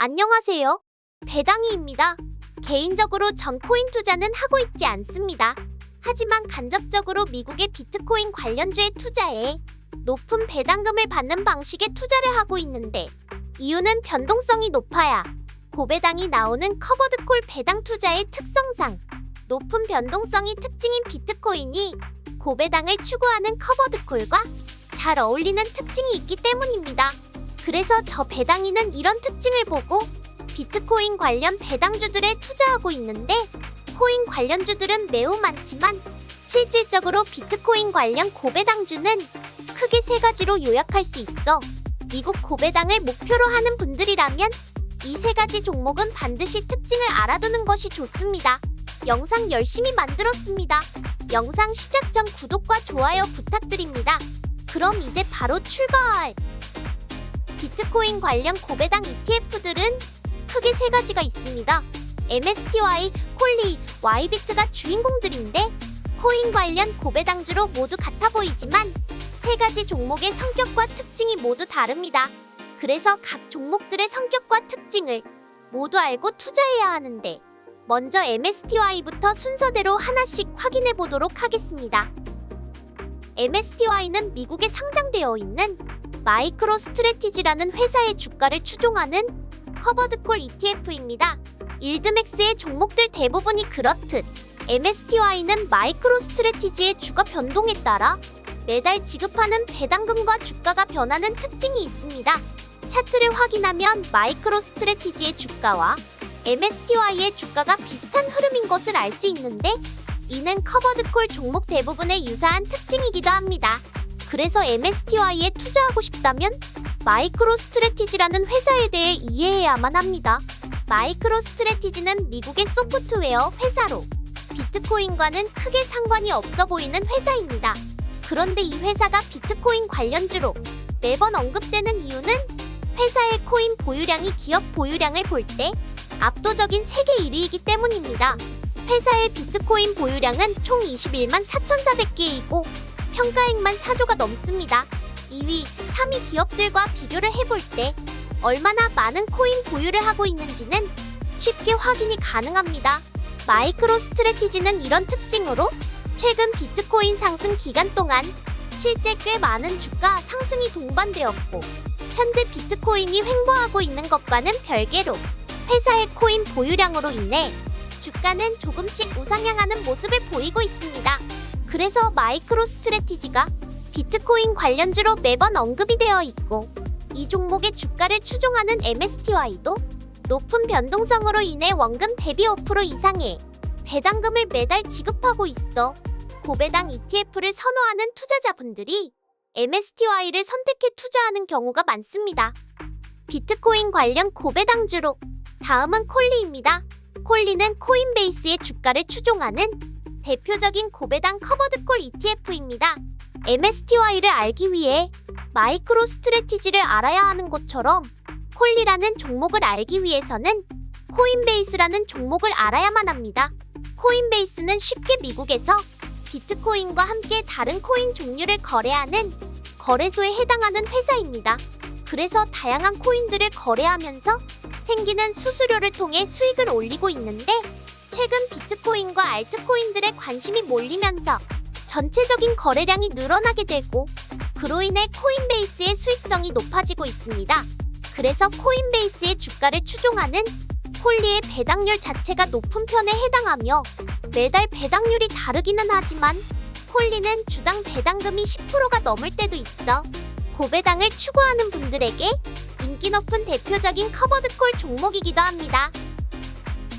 안녕하세요. 배당이입니다. 개인적으로 전 코인 투자는 하고 있지 않습니다. 하지만 간접적으로 미국의 비트코인 관련주에 투자해 높은 배당금을 받는 방식의 투자를 하고 있는데 이유는 변동성이 높아야 고배당이 나오는 커버드콜 배당 투자의 특성상 높은 변동성이 특징인 비트코인이 고배당을 추구하는 커버드콜과 잘 어울리는 특징이 있기 때문입니다. 그래서 저 배당이는 이런 특징을 보고 비트코인 관련 배당주들에 투자하고 있는데 코인 관련주들은 매우 많지만 실질적으로 비트코인 관련 고배당주는 크게 세 가지로 요약할 수 있어 미국 고배당을 목표로 하는 분들이라면 이 세 가지 종목은 반드시 특징을 알아두는 것이 좋습니다. 영상 열심히 만들었습니다. 영상 시작 전 구독과 좋아요 부탁드립니다. 그럼 이제 바로 출발! 비트코인 관련 고배당 ETF들은 크게 세 가지가 있습니다. MSTY, 콜리, YBIT가 주인공들인데 코인 관련 고배당주로 모두 같아 보이지만 세 가지 종목의 성격과 특징이 모두 다릅니다. 그래서 각 종목들의 성격과 특징을 모두 알고 투자해야 하는데 먼저 MSTY부터 순서대로 하나씩 확인해 보도록 하겠습니다. MSTY는 미국에 상장되어 있는 마이크로 스트레티지라는 회사의 주가를 추종하는 커버드콜 ETF입니다. 일드맥스의 종목들 대부분이 그렇듯 MSTY는 마이크로 스트레티지의 주가 변동에 따라 매달 지급하는 배당금과 주가가 변하는 특징이 있습니다. 차트를 확인하면 마이크로 스트레티지의 주가와 MSTY의 주가가 비슷한 흐름인 것을 알 수 있는데 이는 커버드콜 종목 대부분의 유사한 특징이기도 합니다. 그래서 MSTY에 투자하고 싶다면 마이크로 스트레티지라는 회사에 대해 이해해야만 합니다. 마이크로 스트레티지는 미국의 소프트웨어 회사로 비트코인과는 크게 상관이 없어 보이는 회사입니다. 그런데 이 회사가 비트코인 관련주로 매번 언급되는 이유는 회사의 코인 보유량이 기업 보유량을 볼 때 압도적인 세계 1위이기 때문입니다. 회사의 비트코인 보유량은 총 21만 4,400개이고 평가액만 4조가 넘습니다. 2위, 3위 기업들과 비교를 해볼 때 얼마나 많은 코인 보유를 하고 있는지는 쉽게 확인이 가능합니다. 마이크로 스트레티지는 이런 특징으로 최근 비트코인 상승 기간 동안 실제 꽤 많은 주가 상승이 동반되었고 현재 비트코인이 횡보하고 있는 것과는 별개로 회사의 코인 보유량으로 인해 주가는 조금씩 우상향하는 모습을 보이고 있습니다. 그래서 마이크로 스트레티지가 비트코인 관련주로 매번 언급이 되어 있고 이 종목의 주가를 추종하는 MSTY도 높은 변동성으로 인해 원금 대비 5% 이상의 배당금을 매달 지급하고 있어 고배당 ETF를 선호하는 투자자분들이 MSTY를 선택해 투자하는 경우가 많습니다. 비트코인 관련 고배당주로 다음은 콜리입니다. 콜리는 코인베이스의 주가를 추종하는 대표적인 고배당 커버드콜 ETF입니다. MSTY를 알기 위해 마이크로 스트레티지를 알아야 하는 것처럼 콜리라는 종목을 알기 위해서는 코인베이스라는 종목을 알아야만 합니다. 코인베이스는 쉽게 미국에서 비트코인과 함께 다른 코인 종류를 거래하는 거래소에 해당하는 회사입니다. 그래서 다양한 코인들을 거래하면서 생기는 수수료를 통해 수익을 올리고 있는데 최근 비트코인과 알트코인들의 관심이 몰리면서 전체적인 거래량이 늘어나게 되고 그로 인해 코인베이스의 수익성이 높아지고 있습니다. 그래서 코인베이스의 주가를 추종하는 콜리의 배당률 자체가 높은 편에 해당하며 매달 배당률이 다르기는 하지만 콜리는 주당 배당금이 10%가 넘을 때도 있어 고배당을 추구하는 분들에게 인기 높은 대표적인 커버드콜 종목이기도 합니다.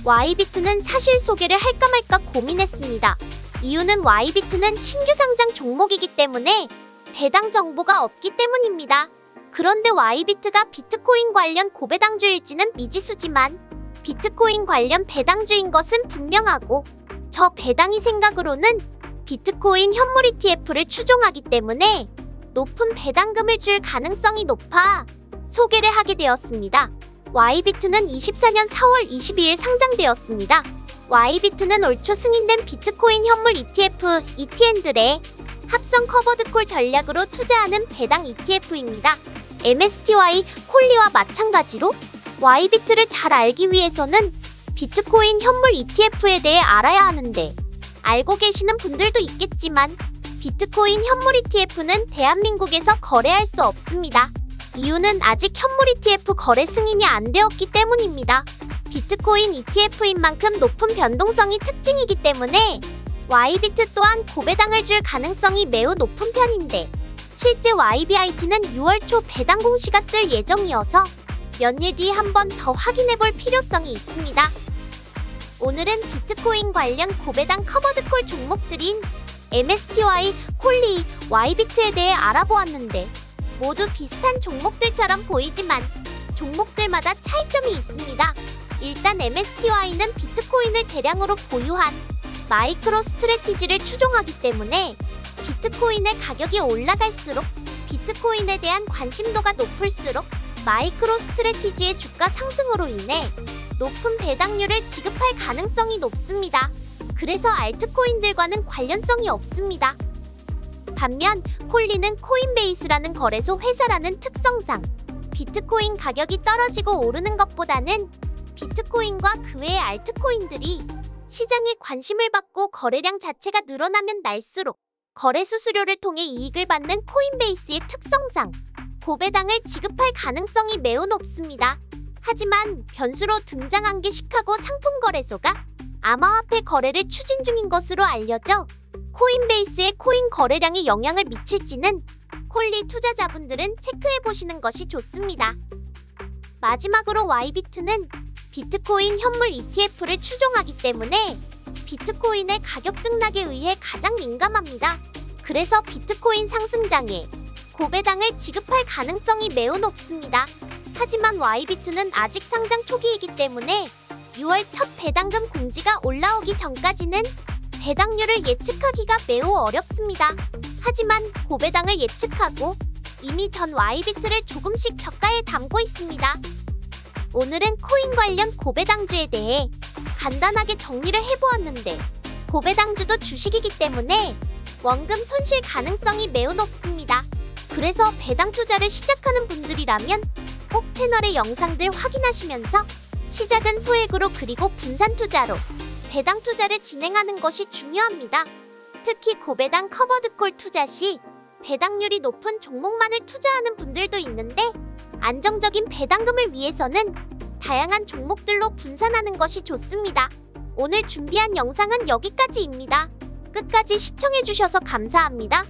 YBIT는 사실 소개를 할까 말까 고민했습니다. 이유는 YBIT는 신규 상장 종목이기 때문에 배당 정보가 없기 때문입니다. 그런데 YBIT가 비트코인 관련 고배당주일지는 미지수지만 비트코인 관련 배당주인 것은 분명하고 저 배당이 생각으로는 비트코인 현물 ETF를 추종하기 때문에 높은 배당금을 줄 가능성이 높아 소개를 하게 되었습니다. YBIT는 24년 4월 22일 상장되었습니다. YBIT는 올초 승인된 비트코인 현물 ETF, ETN들의 합성 커버드콜 전략으로 투자하는 배당 ETF입니다. MSTY, 콜리와 마찬가지로 Y비트를 잘 알기 위해서는 비트코인 현물 ETF에 대해 알아야 하는데 알고 계시는 분들도 있겠지만 비트코인 현물 ETF는 대한민국에서 거래할 수 없습니다. 이유는 아직 현물 ETF 거래 승인이 안 되었기 때문입니다. 비트코인 ETF인 만큼 높은 변동성이 특징이기 때문에 YBIT 또한 고배당을 줄 가능성이 매우 높은 편인데 실제 YBIT는 6월 초 배당 공시가 뜰 예정이어서 몇 일 뒤 한 번 더 확인해 볼 필요성이 있습니다. 오늘은 비트코인 관련 고배당 커버드콜 종목들인 MSTY, 콜리, YBIT에 대해 알아보았는데 모두 비슷한 종목들처럼 보이지만 종목들마다 차이점이 있습니다. 일단 MSTY는 비트코인을 대량으로 보유한 마이크로 스트레티지를 추종하기 때문에 비트코인의 가격이 올라갈수록 비트코인에 대한 관심도가 높을수록 마이크로 스트레티지의 주가 상승으로 인해 높은 배당률을 지급할 가능성이 높습니다. 그래서 알트코인들과는 관련성이 없습니다. 반면 콜리는 코인베이스라는 거래소 회사라는 특성상 비트코인 가격이 떨어지고 오르는 것보다는 비트코인과 그 외의 알트코인들이 시장에 관심을 받고 거래량 자체가 늘어나면 날수록 거래 수수료를 통해 이익을 받는 코인베이스의 특성상 고배당을 지급할 가능성이 매우 높습니다. 하지만 변수로 등장한 게 시카고 상품 거래소가 암호화폐 거래를 추진 중인 것으로 알려져 코인베이스의 코인 거래량에 영향을 미칠지는 콜리 투자자분들은 체크해 보시는 것이 좋습니다. 마지막으로 와이비트는 비트코인 현물 ETF를 추종하기 때문에 비트코인의 가격 등락에 의해 가장 민감합니다. 그래서 비트코인 상승장에 고배당을 지급할 가능성이 매우 높습니다. 하지만 와이비트는 아직 상장 초기이기 때문에 6월 첫 배당금 공지가 올라오기 전까지는 배당률을 예측하기가 매우 어렵습니다. 하지만 고배당을 예측하고 이미 전 Y비트를 조금씩 저가에 담고 있습니다. 오늘은 코인 관련 고배당주에 대해 간단하게 정리를 해보았는데 고배당주도 주식이기 때문에 원금 손실 가능성이 매우 높습니다. 그래서 배당 투자를 시작하는 분들이라면 꼭 채널의 영상들 확인하시면서 시작은 소액으로 그리고 분산 투자로 배당 투자를 진행하는 것이 중요합니다. 특히 고배당 커버드콜 투자 시 배당률이 높은 종목만을 투자하는 분들도 있는데 안정적인 배당금을 위해서는 다양한 종목들로 분산하는 것이 좋습니다. 오늘 준비한 영상은 여기까지입니다. 끝까지 시청해주셔서 감사합니다.